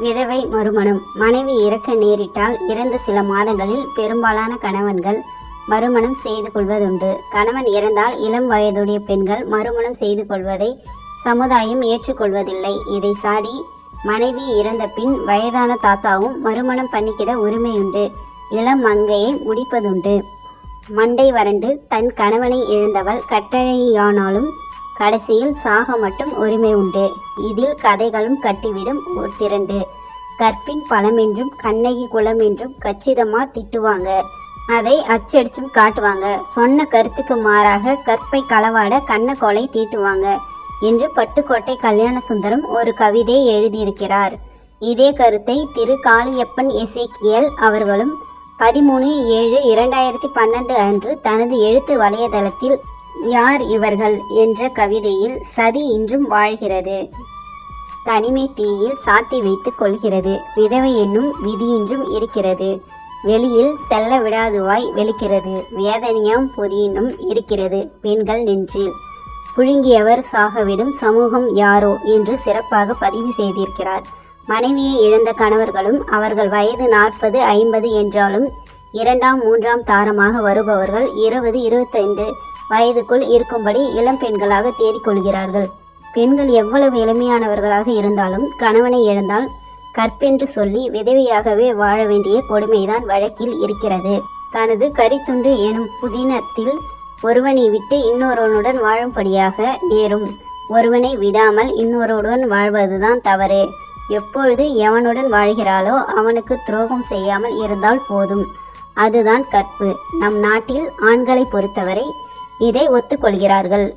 விதவை மறுமணம் மனைவி இறக்க நேரிட்டால் இறந்த சில மாதங்களில் பெரும்பாலான கணவன்கள் மறுமணம் செய்து கொள்வதுண்டு. கணவன் இறந்தால் இளம் வயதுடைய பெண்கள் மறுமணம் செய்து கொள்வதை சமுதாயம் ஏற்றுக்கொள்வதில்லை. இதை சாடி மனைவி இறந்த பின் வயதான தாத்தாவும் மறுமணம் பண்ணிக்கிட உரிமையுண்டு. இளம் மங்கையை முடிப்பதுண்டு. மண்டை வறண்டு தன் கணவனை இழந்தவள் கட்டளையானாலும் கடைசியில் சாக மட்டும் உரிமை உண்டு. இதில் கதைகளும் கட்டிவிடும் ஒரு திரண்டு. கற்பின் பழம் என்றும் கண்ணகி குளம் என்றும் கச்சிதமாக திட்டுவாங்க. அதை அச்சடிச்சும் காட்டுவாங்க. சொன்ன கருத்துக்கு மாறாக கற்பை களவாட கண்ண கொலை தீட்டுவாங்க என்று பட்டுக்கோட்டை கல்யாண சுந்தரம் ஒரு கவிதை எழுதியிருக்கிறார். இதே கருத்தை திரு காளியப்பன் இசைக்கியல் அவர்களும் பதிமூணு ஏழு இரண்டாயிரத்தி பன்னெண்டு அன்று தனது எழுத்து வலையதளத்தில் யார் இவர்கள் என்ற கவிதையில் சதி இன்றும் வாழ்கிறது. தனிமை தீயில் சாத்தி வைத்துக் கொள்கிறது. விதவை என்னும் விதியின்றும் இருக்கிறது. வெளியில் செல்ல விடாதுவாய் வெளுக்கிறது. வேதனையாம் பொதியினும் இருக்கிறது. பெண்கள் நெஞ்சில். புழுங்கியவர் சாகவிடும் சமூகம் யாரோ என்று சிறப்பாக பதிவு செய்திருக்கிறார். மனைவியை இழந்த கணவர்களும் அவர்கள் வயது நாற்பது ஐம்பது என்றாலும் இரண்டாம் மூன்றாம் தாரமாக வருபவர்கள் இருபது இருபத்தைந்து வயதுக்குள் இருக்கும்படி இளம் பெண்களாக தேடிக்கொள்கிறார்கள். பெண்கள் எவ்வளவு எளிமையானவர்களாக இருந்தாலும் கணவனை இழந்தால் கற்பென்று சொல்லி விதவையாகவே வாழ வேண்டிய கொடுமைதான் வழக்கில் இருக்கிறது. தனது கரித்துண்டு எனும் புதினத்தில் ஒருவனை விட்டு இன்னொருவனுடன் வாழும்படியாக நேரும். ஒருவனை விடாமல் இன்னொருவனுடன் வாழ்வதுதான் தவறு. எப்பொழுது எவனுடன் வாழ்கிறாளோ அவனுக்கு துரோகம் செய்யாமல் இருந்தால் போதும். அதுதான் கற்பு. நம் நாட்டில் ஆண்களை பொறுத்தவரை இதை ஒத்துக்கொள்கிறார்கள்.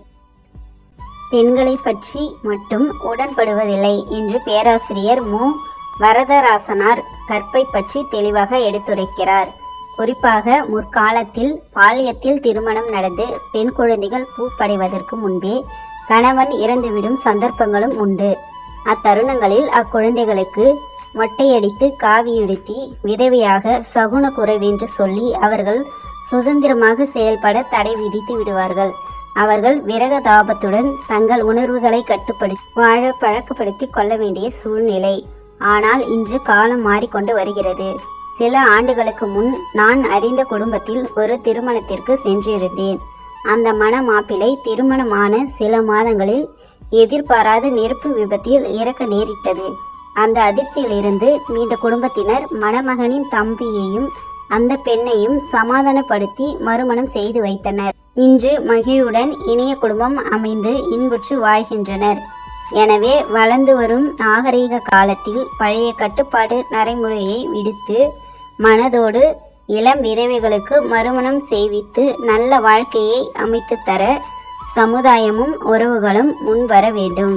பெண்களை பற்றி மட்டும் உடன்படுவதில்லை என்று பேராசிரியர் மு. வரதராசனார் கற்பை பற்றி தெளிவாக எடுத்துரைக்கிறார். குறிப்பாக முற்காலத்தில் பாலியத்தில் திருமணம் நடந்து பெண் குழந்தைகள் பூப்படைவதற்கு முன்பே கணவன் இறந்துவிடும் சந்தர்ப்பங்களும் உண்டு. அத்தருணங்களில் அக்குழந்தைகளுக்கு மொட்டையடித்து காவியுடுத்தி விதவையாக சகுன குறைவென்று சொல்லி அவர்கள் சுதந்திரமாக செயல்பட தடை விதித்து விடுவார்கள். அவர்கள் விரக தாபத்துடன் தங்கள் உணர்வுகளை கட்டுப்படுத்தி வாழ பழக்கப்படுத்தி கொள்ள வேண்டிய சூழ்நிலை. ஆனால் இன்று காலம் மாறிக்கொண்டு வருகிறது. சில ஆண்டுகளுக்கு முன் நான் அறிந்த குடும்பத்தில் ஒரு திருமணத்திற்கு சென்றிருந்தேன். அந்த மண மாப்பிளை திருமணமான சில மாதங்களில் எதிர்பாராத நெருப்பு விபத்தில் இறக்க நேரிட்டது. அந்த அதிர்ச்சியிலிருந்து மீண்ட குடும்பத்தினர் மணமகனின் தம்பியையும் அந்த பெண்ணையும் சமாதானப்படுத்தி மறுமணம் செய்து வைத்தனர். இன்று மகிழ்வுடன் இணைய குடும்பம் அமைந்து இன்புற்று வாழ்கின்றனர். எனவே வளர்ந்து வரும் நாகரீக காலத்தில் பழைய கட்டுப்பாடு நடைமுறையை விடுத்து மனதோடு இளம் விதவைகளுக்கு மறுமணம் செய்வித்து நல்ல வாழ்க்கையை அமைத்து தர சமுதாயமும் உறவுகளும் முன்வர வேண்டும்.